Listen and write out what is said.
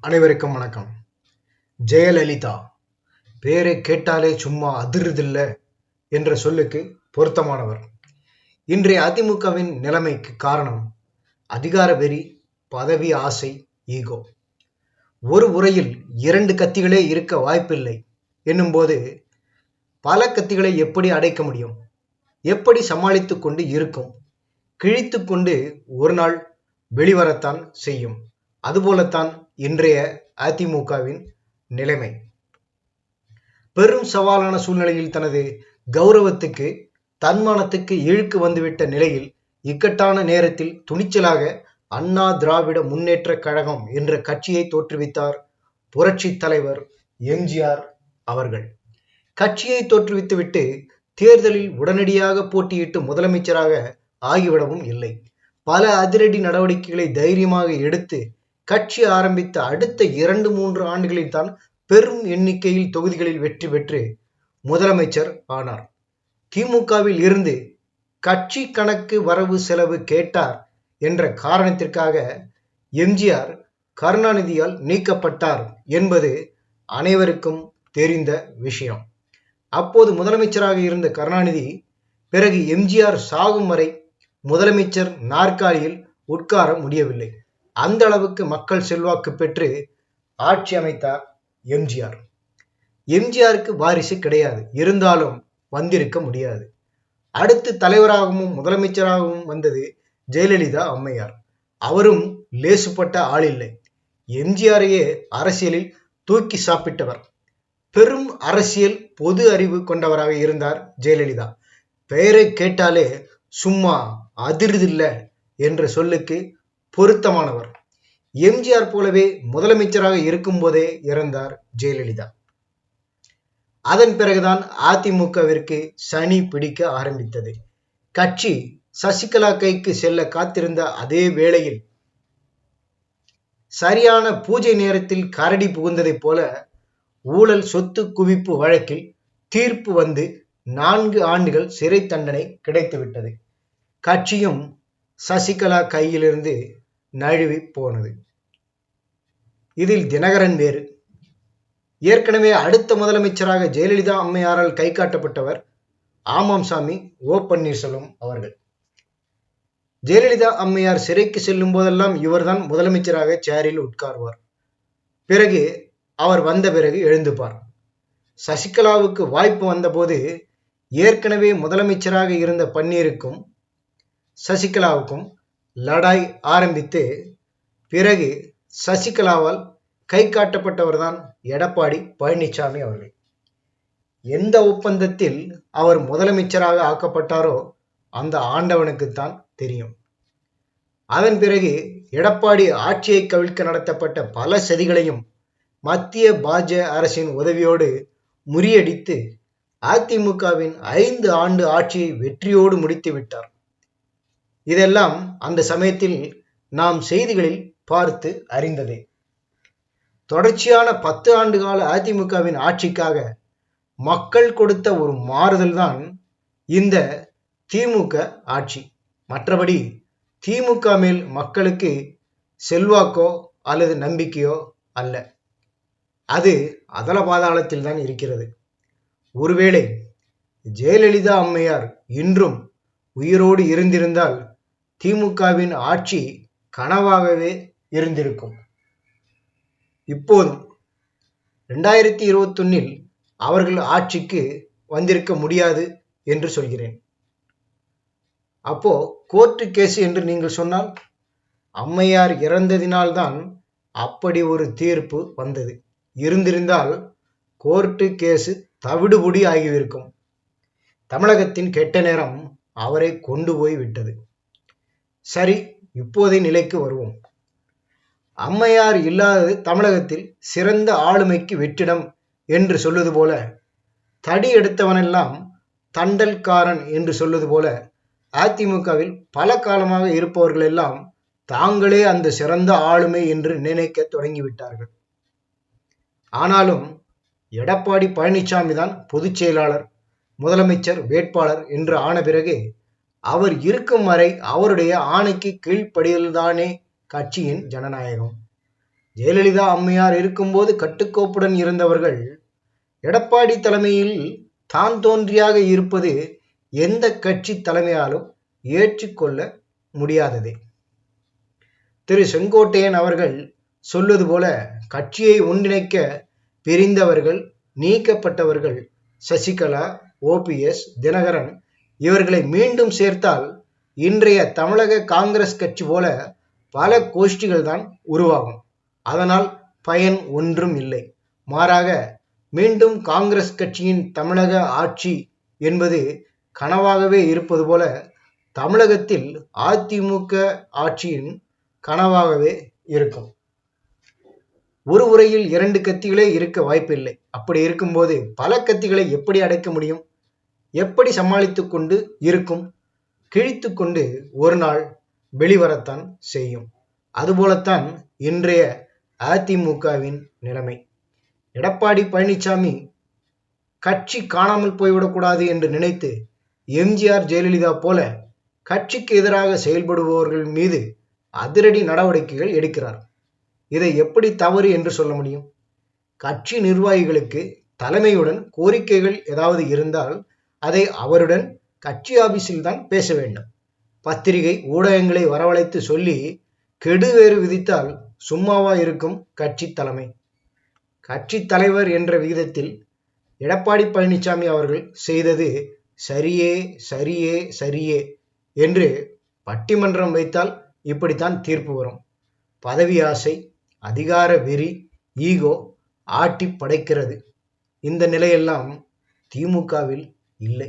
அனைவருக்கும் வணக்கம். ஜெயலலிதா பேரை கேட்டாலே சும்மா அதிருதில்ல என்ற சொல்லுக்கு பொருத்தமானவர். இன்றைய அதிமுகவின் நிலைமைக்கு காரணம் அதிகார வெறி பதவி ஆசை ஈகோ. ஒரு உரையில் இரண்டு கத்திகளே இருக்க வாய்ப்பில்லை என்னும்போது பல கத்திகளை எப்படி அடைக்க முடியும்? எப்படி சமாளித்து கொண்டு இருக்கும்? கிழித்து கொண்டு ஒரு நாள் வெளிவரத்தான் செய்யும். அதுபோலத்தான் இன்றைய அதிமுகவின் நிலைமை. பெரும் சவாலான சூழ்நிலையில் தனது கௌரவத்துக்கு தன்மானத்துக்கு இழுக்கு வந்துவிட்ட நிலையில் இக்கட்டான நேரத்தில் துணிச்சலாக அண்ணா திராவிட முன்னேற்ற கழகம் என்ற கட்சியை தோற்றுவித்தார் புரட்சி தலைவர் எம்ஜிஆர் அவர்கள். கட்சியை தோற்றுவித்துவிட்டு தேர்தலில் உடனடியாக போட்டியிட்டு முதலமைச்சராக ஆகிவிடவும் இல்லை. பல அதிரடி நடவடிக்கைகளை தைரியமாக எடுத்து கட்சி ஆரம்பித்த அடுத்த இரண்டு மூன்று ஆண்டுகளில் தான் பெரும் எண்ணிக்கையில் தொகுதிகளில் வெற்றி பெற்று முதலமைச்சர் ஆனார். திமுகவில் இருந்து கட்சி கணக்கு வரவு செலவு கேட்டார் என்ற காரணத்திற்காக எம்ஜிஆர் கருணாநிதியால் நீக்கப்பட்டார் என்பது அனைவருக்கும் தெரிந்த விஷயம். அப்போது முதலமைச்சராக இருந்த கருணாநிதி பிறகு எம்ஜிஆர் சாகும் வரை முதலமைச்சர் நாற்காலியில் உட்கார முடியவில்லை. அந்த அளவுக்கு மக்கள் செல்வாக்கு பெற்று ஆட்சி அமைத்தார் எம்ஜிஆர். எம்ஜிஆருக்கு வாரிசு கிடையாது. இருந்தாலும் வந்திருக்க முடியாது. அடுத்து தலைவராகவும் முதலமைச்சராகவும் வந்தது ஜெயலலிதா அம்மையார். அவரும் லேசுப்பட்ட ஆள் இல்லை. எம்ஜிஆரையே அரசியலில் தூக்கி சாப்பிட்டவர். பெரும் அரசியல் பொது அறிவு கொண்டவராக இருந்தார் ஜெயலலிதா. பெயரை கேட்டாலே சும்மா அதிர்தில்ல என்ற சொல்லுக்கு பொருத்தமானவர். எம்ஜிஆர் போலவே முதலமைச்சராக இருக்கும்போதே இறந்தார் ஜெயலலிதா. அதன் பிறகுதான் அதிமுகவிற்கு சனி பிடிக்க ஆரம்பித்தது. கட்சி சசிகலா கைக்கு செல்ல காத்திருந்த அதே வேளையில் சரியான பூஜை நேரத்தில் கரடி புகுந்ததைப் போல ஊழல் சொத்து குவிப்பு வழக்கில் தீர்ப்பு வந்து நான்கு ஆண்டுகள் சிறை தண்டனை கிடைத்துவிட்டது. கட்சியும் சசிகலா கையிலிருந்து நழுவி போனது. இதில் தினகரன் வேறு. ஏற்கனவே அடுத்த முதலமைச்சராக ஜெயலலிதா அம்மையாரால் கை காட்டப்பட்டவர் ஆமாம் சாமி ஓ பன்னீர்செல்வம் அவர்கள். ஜெயலலிதா அம்மையார் சிறைக்கு செல்லும் போதெல்லாம் இவர்தான் முதலமைச்சராக சேரில் உட்கார்வார். பிறகு அவர் வந்த பிறகு எழுந்துப்பார். சசிகலாவுக்கு வாய்ப்பு வந்தபோது ஏற்கனவே முதலமைச்சராக இருந்த பன்னீருக்கும் சசிகலாவுக்கும் லடாய் ஆரம்பித்து பிறகு சசிகலாவால் கை காட்டப்பட்டவர்தான் எடப்பாடி பழனிசாமி அவர்கள். எந்த ஒப்பந்தத்தில் அவர் முதலமைச்சராக ஆக்கப்பட்டாரோ அந்த ஆண்டவனுக்குத்தான் தெரியும். அதன் பிறகு எடப்பாடி ஆட்சியை கவிழ்க்க நடத்தப்பட்ட பல சதிகளையும் மத்திய பாஜ அரசின் உதவியோடு முறியடித்து அதிமுகவின் ஐந்து ஆண்டு ஆட்சியை வெற்றியோடு முடித்து விட்டார். இதெல்லாம் அந்த சமயத்தில் நாம் செய்திகளில் பார்த்து அறிந்ததே. தொடர்ச்சியான பத்து ஆண்டு கால அதிமுகவின் ஆட்சிக்காக மக்கள் கொடுத்த ஒரு மாறுதல் தான் இந்த திமுக ஆட்சி. மற்றபடி திமுக மேல் மக்களுக்கு செல்வாக்கோ அல்லது நம்பிக்கையோ அல்ல. அது அதல பாதாளத்தில் தான் இருக்கிறது. ஒருவேளை ஜெயலலிதா அம்மையார் இன்றும் உயிரோடு இருந்திருந்தால் திமுகவின் ஆட்சி கனவாகவே இருந்திருக்கும். இப்போதும் ரெண்டாயிரத்தி இருபத்தொன்னில் அவர்கள் ஆட்சிக்கு வந்திருக்க முடியாது என்று சொல்கிறேன். அப்போ கோர்ட்டு கேஸ் என்று நீங்கள் சொன்னால் அம்மையார் இறந்ததினால்தான் அப்படி ஒரு தீர்ப்பு வந்தது. இருந்திருந்தால் கோர்ட்டு கேஸு தவிடுபொடி ஆகியிருக்கும். தமிழகத்தின் கெட்ட நேரம் அவரை கொண்டு போய் விட்டது. சரி இப்போதைய நிலைக்கு வருவோம். அம்மையார் இல்லாதது தமிழகத்தில் சிறந்த ஆளுமைக்கு வெற்றிடம் என்று சொல்லுவது போல தடி எடுத்தவனெல்லாம் தண்டல்காரன் என்று சொல்லுவது போல அதிமுகவில் பல காலமாக இருப்பவர்கள் எல்லாம் தாங்களே அந்த சிறந்த ஆளுமை என்று நினைக்க தொடங்கிவிட்டார்கள். ஆனாலும் எடப்பாடி பழனிசாமி தான் பொதுச் செயலாளர் முதலமைச்சர் வேட்பாளர் என்று ஆன பிறகு அவர் இருக்கும் வரை அவருடைய ஆணைக்கு கீழ்ப்படிதல்தானே கட்சியின் ஜனநாயகம். ஜெயலலிதா அம்மையார் இருக்கும்போது கட்டுக்கோப்புடன் இருந்தவர்கள் எடப்பாடி தலைமையில் தான் தோன்றியாக இருப்பது எந்த கட்சி தலைமையாலும் ஏற்றுக்கொள்ள முடியாததே. திரு செங்கோட்டையன் அவர்கள் சொல்வது போல கட்சியை ஒன்றிணைக்க பிரிந்தவர்கள் நீக்கப்பட்டவர்கள் சசிகலா ஓபிஎஸ் தினகரன் இவர்களை மீண்டும் சேர்த்தால் இன்றைய தமிழக காங்கிரஸ் கட்சி போல பல கோஷ்டிகள் தான் உருவாகும். அதனால் பயன் ஒன்றும் இல்லை. மாறாக மீண்டும் காங்கிரஸ் கட்சியின் தமிழக ஆட்சி என்பது கனவாகவே இருப்பது போல தமிழகத்தில் அதிமுக ஆட்சியின் கனவாகவே இருக்கும். ஒரு உரையில் இரண்டு கத்திகளே இருக்க வாய்ப்பில்லை. அப்படி இருக்கும்போது பல கத்திகளை எப்படி அடைக்க முடியும்? எப்படி சமாளித்து கொண்டு இருக்கும்? கிழித்து கொண்டு ஒரு நாள் வெளிவரத்தான் செய்யும். அதுபோலத்தான் இன்றைய அதிமுகவின் நிலைமை. எடப்பாடி பழனிசாமி கட்சி காணாமல் போய்விடக்கூடாது என்று நினைத்து எம்ஜிஆர் ஜெயலலிதா போல கட்சிக்கு எதிராக செயல்படுபவர்கள் மீது அதிரடி நடவடிக்கைகள் எடுக்கிறார். இதை எப்படி தவறு என்று சொல்ல முடியும்? கட்சி நிர்வாகிகளுக்கு தலைமையுடன் கோரிக்கைகள் ஏதாவது இருந்தால் அதை அவருடன் கட்சி ஆபீஸில் தான் பேச வேண்டும். பத்திரிகை ஊடகங்களை வரவழைத்து சொல்லி கெடுவேறு விதித்தால் சும்மாவா இருக்கும் கட்சி தலைமை. கட்சி தலைவர் என்ற விகிதத்தில் எடப்பாடி பழனிசாமி அவர்கள் செய்தது சரியே சரியே சரியே என்று பட்டிமன்றம் வைத்தால் இப்படித்தான் தீர்ப்பு வரும். பதவி ஆசை அதிகார வெறி ஈகோ ஆட்டி படைக்கிறது. இந்த நிலையெல்லாம் திமுகவில் இல்லை.